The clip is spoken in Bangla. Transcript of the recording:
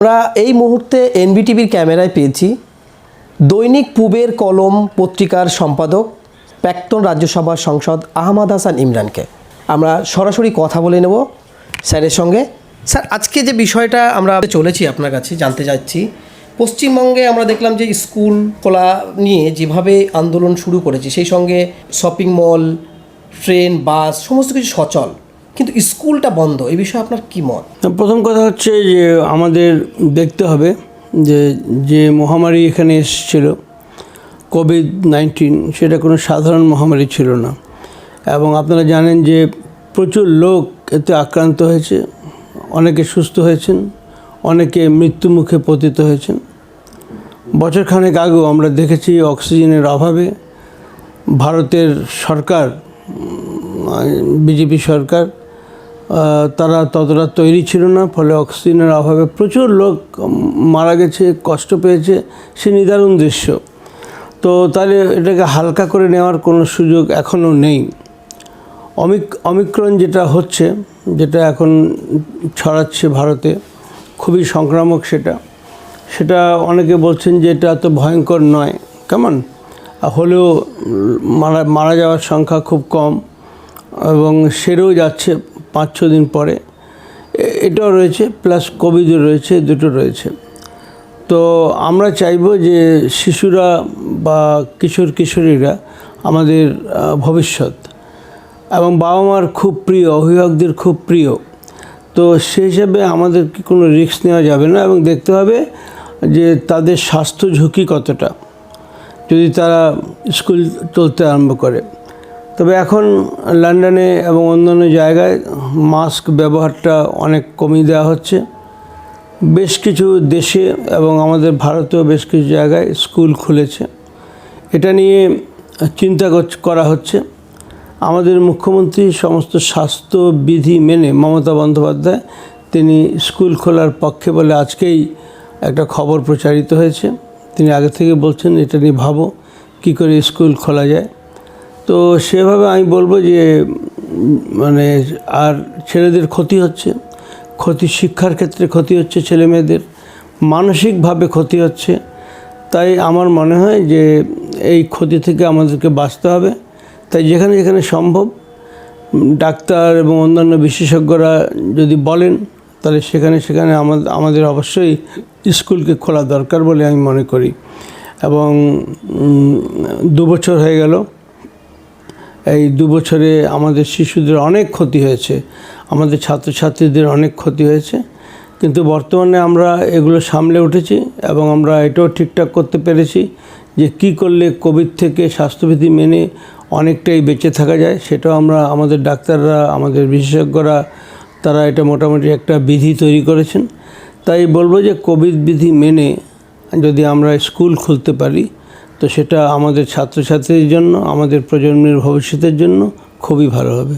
আমরা এই মুহূর্তে এনবিটিভির ক্যামেরায় পেয়েছি দৈনিক পূবের কলম পত্রিকার সম্পাদক প্রাক্তন রাজ্যসভার সংসদ আহমদ হাসান ইমরানকে। আমরা সরাসরি কথা বলে নেব স্যারের সঙ্গে। স্যার, আজকে যে বিষয়টা আমরা চলেছি আপনার কাছে জানতে চাচ্ছি, পশ্চিমবঙ্গে আমরা দেখলাম যে স্কুল খোলা নিয়ে যেভাবে আন্দোলন শুরু করেছে, সেই সঙ্গে শপিং মল, ট্রেন, বাস, সমস্ত কিছু সচল। কিন্তু স্কুলটা বন্ধ, এই বিষয়ে আপনার কী মত? প্রথম কথা হচ্ছে যে আমাদের দেখতে হবে যে যে মহামারী এখানে এসেছিল কোভিড নাইন্টিন সেটা কোনো সাধারণ মহামারী ছিল না। এবং আপনারা জানেন যে প্রচুর লোক এতে আক্রান্ত হয়েছে, অনেকে সুস্থ হয়েছেন, অনেকে মৃত্যুমুখে পতিত হয়েছেন। বছরখানেক আগেও আমরা দেখেছি অক্সিজেনের অভাবে ভারতের সরকার বিজেপি সরকার তারা ততটা তৈরি ছিল না, ফলে অক্সিজেনের অভাবে প্রচুর লোক মারা গেছে, কষ্ট পেয়েছে। সে নিদারুণ দৃশ্য। তো তাহলে এটাকে হালকা করে নেওয়ার কোনো সুযোগ এখনও নেই। অমিক অমিক্রণ যেটা হচ্ছে, যেটা এখন ছড়াচ্ছে ভারতে, খুবই সংক্রামক সেটা। সেটা অনেকে বলছেন যে এটা এত ভয়ঙ্কর নয়। কেমন? হলেও মারা মারা যাওয়ার সংখ্যা খুব কম এবং সেরেও যাচ্ছে। পাঁচ ছ দিন পরে এটাও রয়েছে প্লাস কোভিডও রয়েছে, দুটো রয়েছে। তো আমরা চাইব যে শিশুরা বা কিশোর কিশোরীরা আমাদের ভবিষ্যৎ এবং বাবা মার খুব প্রিয়, অভিভাবকদের খুব প্রিয়, তো সেই হিসাবে আমাদের কি কোনো রিস্ক নেওয়া যাবে না এবং দেখতে হবে যে তাদের স্বাস্থ্য ঝুঁকি কতটা, যদি তারা স্কুল চলতে আরম্ভ করে। তবে এখন লন্ডনে এবং অন্যান্য জায়গায় মাস্ক ব্যবহারটা অনেক কমিয়ে দেওয়া হচ্ছে। বেশ কিছু দেশে এবং আমাদের ভারতেও বেশ কিছু জায়গায় স্কুল খুলেছে। এটা নিয়ে চিন্তা করা হচ্ছে। আমাদের মুখ্যমন্ত্রী সমস্ত স্বাস্থ্য বিধি মেনে মমতা বন্দ্যোপাধ্যায় তিনি স্কুল খোলার পক্ষে বলে আজকেই একটা খবর প্রচারিত হয়েছে। তিনি আগে থেকে বলছেন, এটা নিয়ে ভাবো কী করে স্কুল খোলা যায়। তো সেভাবে আমি বলব যে মানে আর ছেলেদের ক্ষতি হচ্ছে, ক্ষতি শিক্ষার ক্ষেত্রে ক্ষতি হচ্ছে ছেলে মেয়েদের, মানসিকভাবে ক্ষতি হচ্ছে। তাই আমার মনে হয় যে এই ক্ষতি থেকে আমাদেরকে বাঁচতে হবে। তাই যেখানে যেখানে সম্ভব, ডাক্তার এবং অন্যান্য বিশেষজ্ঞরা যদি বলেন, তাহলে সেখানে সেখানে আমাদের অবশ্যই স্কুলকে খোলা দরকার বলে আমি মনে করি। এবং দু বছর হয়ে গেল এই দু বছরে আমাদের শিশুদের অনেক ক্ষতি হয়েছে, আমাদের ছাত্রছাত্রীদের অনেক ক্ষতি হয়েছে, কিন্তু বর্তমানে আমরা এগুলো সামলে উঠেছি এবং আমরা এটাও ঠিকঠাক করতে পেরেছি যে কি করলে কোভিড থেকে স্বাস্থ্যবিধি মেনে অনেকটাই বেঁচে থাকা যায়, সেটাও আমরা আমাদের ডাক্তাররা, আমাদের বিশেষজ্ঞরা, তারা এটা মোটামুটি একটা বিধি তৈরি করেছেন। তাই বলব যে কোভিড বিধি মেনে যদি আমরা স্কুল খুলতে পারি তো সেটা আমাদের ছাত্রছাত্রীর জন্য আমাদের প্রজন্মের ভবিষ্যতের জন্য খুবই ভালো হবে।